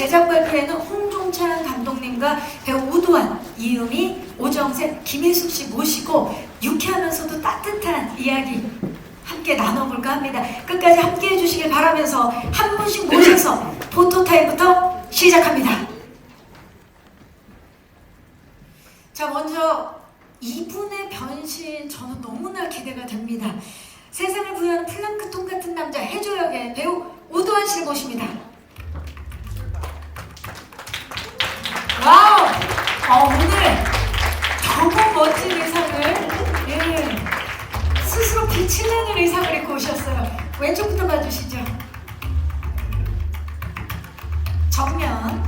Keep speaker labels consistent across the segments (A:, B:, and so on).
A: 제작 발표에는 홍종찬 감독님과 배우 우도환, 이유미, 오정세, 김혜숙 씨 모시고 유쾌하면서도 따뜻한 이야기 함께 나눠볼까 합니다. 끝까지 함께 해주시길 바라면서 한 분씩 모셔서 포토타임부터 시작합니다. 자, 먼저 이분의 변신 저는 너무나 기대가 됩니다. 세상을 부여하는 플랑크톤 같은 남자 해조 역의 배우 우도환 씨를 모십니다. 와우! 어, 오늘 너무 멋진 의상을 예, 스스로 빛을 내는 의상을 입고 오셨어요. 왼쪽부터 봐주시죠. 정면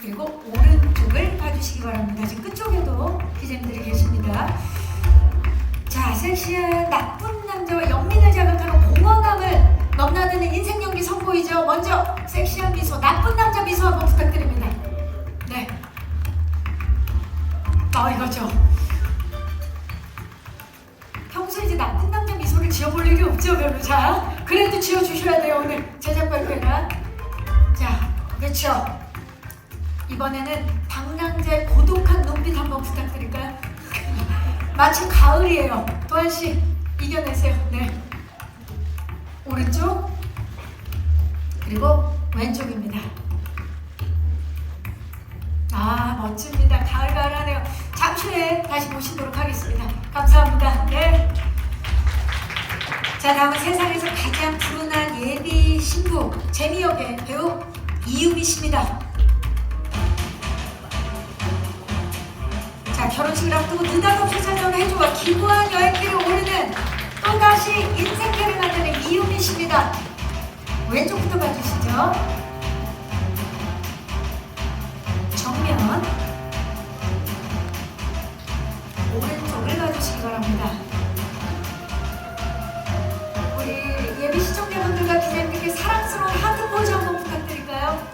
A: 그리고 오른쪽을 봐주시기 바랍니다. 지금 끝쪽에도 기자님들이 계십니다. 자, 섹시한 나쁜 남자와 영민을 자극하는 공허감을 넘나드는 인생 연기 선보이죠. 먼저 섹시한 미소, 나쁜 남자 미소 한번 부탁드립니다. 네. 아, 이거죠. 평소에 이제 나쁜 남자 미소를 지어볼 일이 없죠, 별로. 자, 그래도 지어주셔야 돼요, 오늘 제작 발표가. 자, 그렇죠. 이번에는 방랑자의 고독한 눈빛 한번 부탁드릴까요? 마치 가을이에요. 도한 씨 이겨내세요. 네. 오른쪽 그리고 왼쪽입니다. 아 멋집니다. 가을 가을하네요. 잠시 후에 다시 모시도록 하겠습니다. 감사합니다. 네. 자 다음은 세상에서 가장 푸른한 예비 신부 재미 역의 배우 이유미 씨입니다. 자 결혼식을 앞두고 느닷없이 찾아온 해주와 기부한 여행길을 오르는 또다시 인생길을 만드는 이유미 씨입니다. 왼쪽부터 봐주시죠. 오른쪽을 봐주시기 바랍니다. 우리 예비 시청자분들과 기자님들께 사랑스러운 하트 포즈 한번 부탁드릴까요?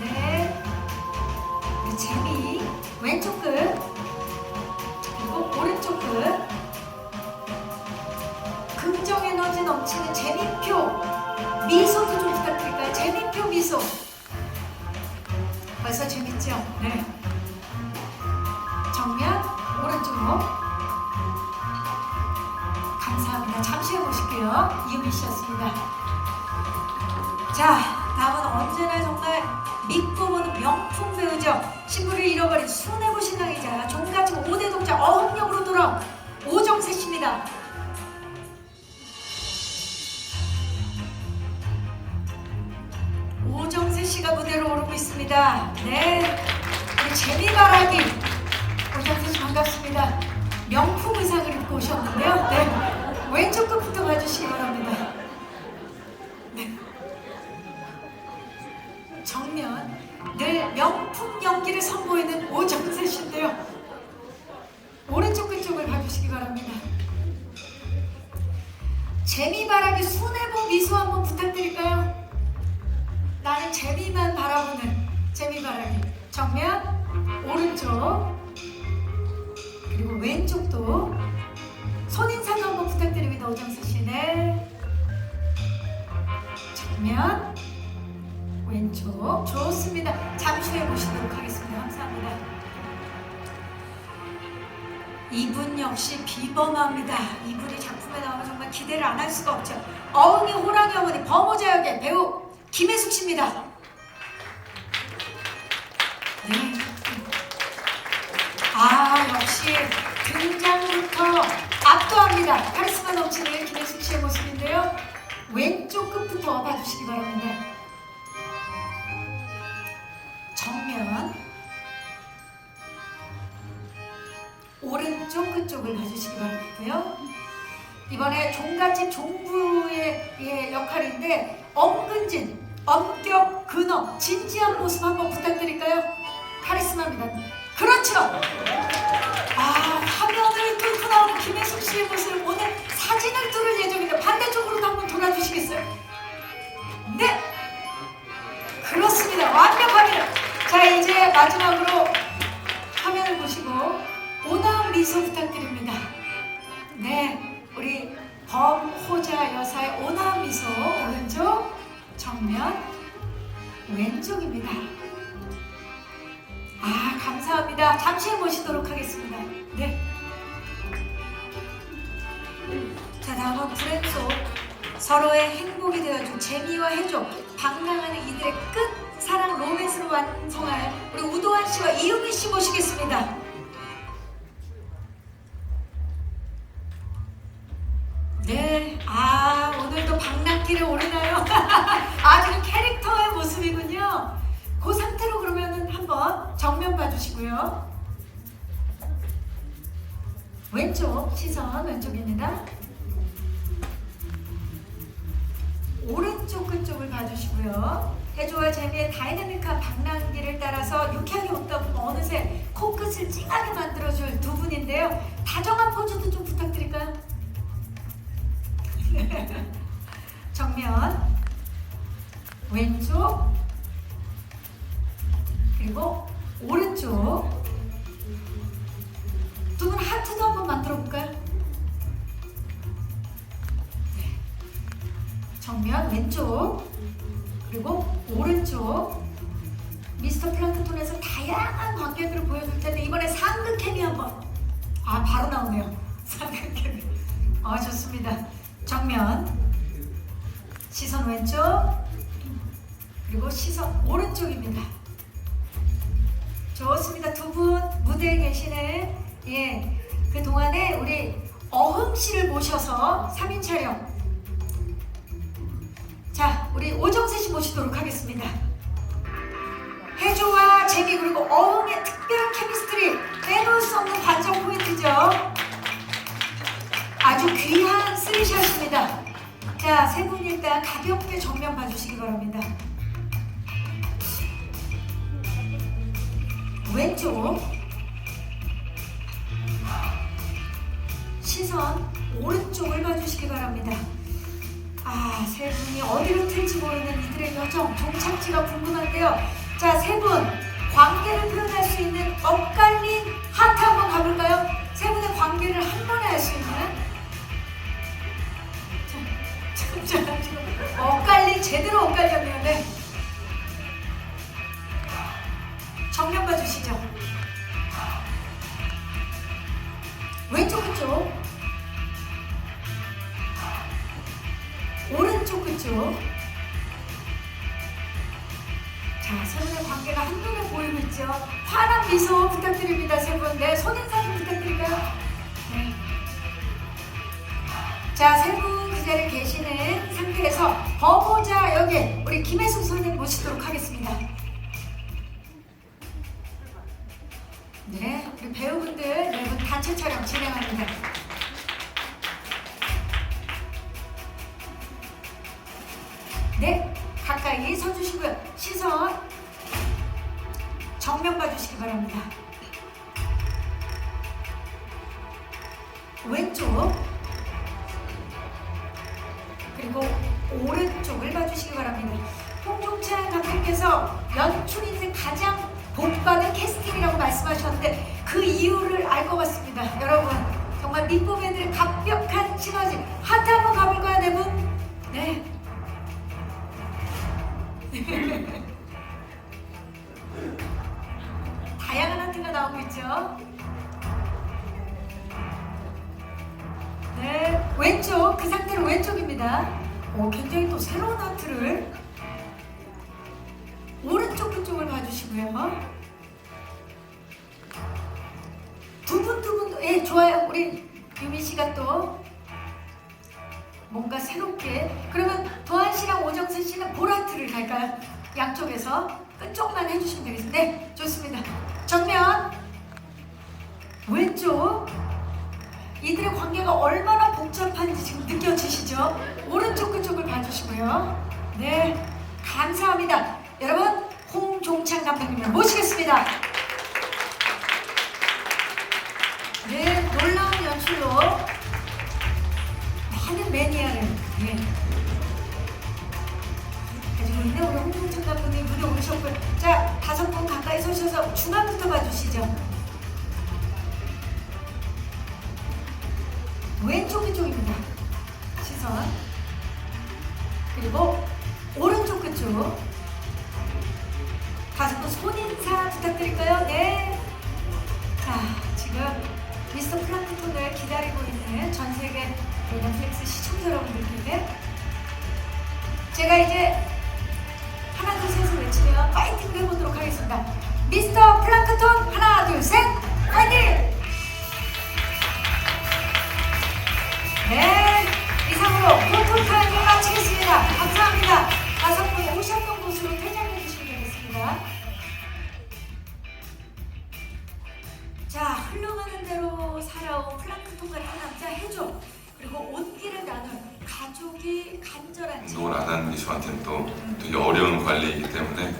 A: 네. 우리 재미 왼쪽 끝 그리고 오른쪽 끝 긍정 에너지 넘치는 재미표 미소도 좀 부탁드릴까요? 재미표 미소 벌써 재밌죠? 네 오른쪽 감사합니다. 잠시 후에 보실게요. 이유미 씨였습니다. 자 다음은 언제나 정말 믿고 보는 명품 배우죠? 신부를 잃어버린 순애보 신랑이자 종갓집 5대 독자 어흥역으로 돌아온 오정세 씨입니다. 오정세 씨가 무대로 오르고 있습니다. 네, 우리 재미바라기 오셨는데요. 네, 왼쪽 끝부터 봐주시기 바랍니다. 네. 정면 늘 명품 연기를 선보이는 오정세 씨인데요. 오른쪽 끝쪽을 봐주시기 바랍니다. 재미바라기 순애보 미소 한번 부탁드릴까요? 나는 재미만 바라보는 재미바라기 정면 오른쪽 그리고 왼쪽도 손인상 한번 부탁드립니다 오정수 씨 네. 정면. 왼쪽. 좋습니다. 잠시 후에 보시도록 하겠습니다. 감사합니다. 이분 역시 비범합니다. 이분이 작품에 나오면 정말 기대를 안 할 수가 없죠. 어흥이 호랑이 어머니 범호자 역의 배우 김혜숙 씨입니다. 네. 아 역시 등장부터 압도합니다. 카리스마 넘치는 김혜숙 씨의 모습인데요. 왼쪽 끝부터 봐주시기 바랍니다. 정면 오른쪽 끝쪽을 봐주시기 바라고요. 이번에 종갓집 종부의 예, 역할인데 엄근진, 엄격, 근엄, 진지한 모습 한번 부탁드릴까요? 카리스마입니다. 그렇죠. 아 화면을 뚫고 나오는 김혜숙 씨의 모습 오늘 사진을 뚫을 예정인데 반대쪽으로도 한번 돌아주시겠어요? 네. 그렇습니다. 완벽합니다. 자 이제 마지막으로 자, 다음은 브랜소. 서로의 행복이 되어준 재미와 해줘. 방랑하는 이들의 끝 사랑 로맨스로 완성할 우리 우도환 씨와 이유미 씨 모시겠습니다. 네, 아 오늘도 방랑길에 오르나요? 아주 캐릭터의 모습이군요. 그 상태로 그러면은 한번 정면 봐주시고요. 왼쪽 시선 왼쪽입니다. 오른쪽 끝쪽을 봐주시고요. 해조와 재미의 다이나믹한 방랑기를 따라서 유쾌하게 웃다 보면 어느새 코끝을 찡하게 만들어줄 두 분인데요. 다정한 포즈도 좀 부탁드릴까요? 정면 왼쪽 그리고 오른쪽 두 분 하트도 한번 만들어 볼까요? 정면 왼쪽 그리고 오른쪽. 미스터 플랑크톤에서 다양한 관객들을 보여줄 텐데 이번에 상극캠이 한번. 아 바로 나오네요. 상극캠 아 좋습니다. 정면. 시선 왼쪽. 그리고 시선 오른쪽입니다. 좋습니다. 두 분 무대에 계시는 예그 동안에 우리 어흥 씨를 모셔서 3인 촬영 자, 우리 오정세 씨 모시도록 하겠습니다. 해조와 재미 그리고 어흥의 특별한 케미스트리 빼놓을 수 없는 관전 포인트죠. 아주 귀한 쓰리샷입니다. 자, 세 분 일단 가볍게 정면 봐주시기 바랍니다. 왼쪽 시선 오른쪽을 봐주시기 바랍니다. 아, 세 분이 어디로 튈지 모르는 이들의 여정, 종착지가 궁금한데요. 자, 세 분, 관계를 표현할 수 있는 엇갈린 하트 한번 가볼까요? 세 분의 관계를 한 번에 할 수 있는. 엇갈린, 제대로 엇갈렸네요. 네. 정면 봐주시죠. 왼쪽 그쪽. 그쪽. 자, 세 분의 관계가 한눈에 보이고 있죠. 환한 미소 부탁드립니다, 세 분. 네, 손인사 좀 부탁드릴까요? 네. 자, 세 분 그 자리에 계시는 상태에서 버보자 여기 우리 김혜숙 선생님 모시도록 하겠습니다. 네, 우리 배우분들 네분 단체 촬영 진행합니다. 네, 가까이 서주시고요. 시선 정면 봐주시기 바랍니다. 왼쪽 그리고 오른쪽을 봐주시기 바랍니다. 홍종찬 감독께서 연출 인생 가장 복받은 캐스팅이라고 말씀하셨는데 그 이유를 알 것 같습니다. 여러분 정말 밑보 애 또 새로운 하트를 오른쪽 그쪽을 봐주시고요. 두분두 분, 예, 좋아요. 우리 유미 씨가 또 뭔가 새롭게. 그러면 도한 씨랑 오정선 씨는 보라트를 갈까요? 양쪽에서 끝쪽만 해주시면 되겠습니다. 네, 좋습니다. 정면 왼쪽 이들의 관계가 얼마나 복잡한지 지금 느껴지시죠? 오른쪽 그쪽을 봐주시고요. 네, 감사합니다. 여러분 홍종찬 감독님을 모시겠습니다. 네, 놀라운 연출로 다섯 분 손인사 부탁드릴까요? 네. 자, 지금 미스터 플랑크톤을 기다리고 있는 전 세계 넷플릭스 시청자 여러분들께 제가 이제 하나 둘 셋을 외치면 파이팅을 해보도록 하겠습니다. 미스터 플랑크톤 하나 둘 셋 파이팅! 간절한
B: 운동을 안 하는 게 저한테는 또 되게 어려운 관리이기 때문에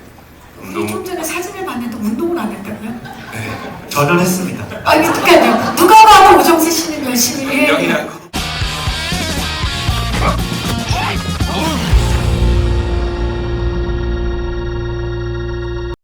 A: 우리 좀
B: 운동
A: 전에 사진을 봤는데 운동을 안 했다고요?
B: 네,
C: 저는 했습니다.
A: 아, 그러니까요. 누가 봐도 오정세 씨는 열심히 해.
B: 능력이라고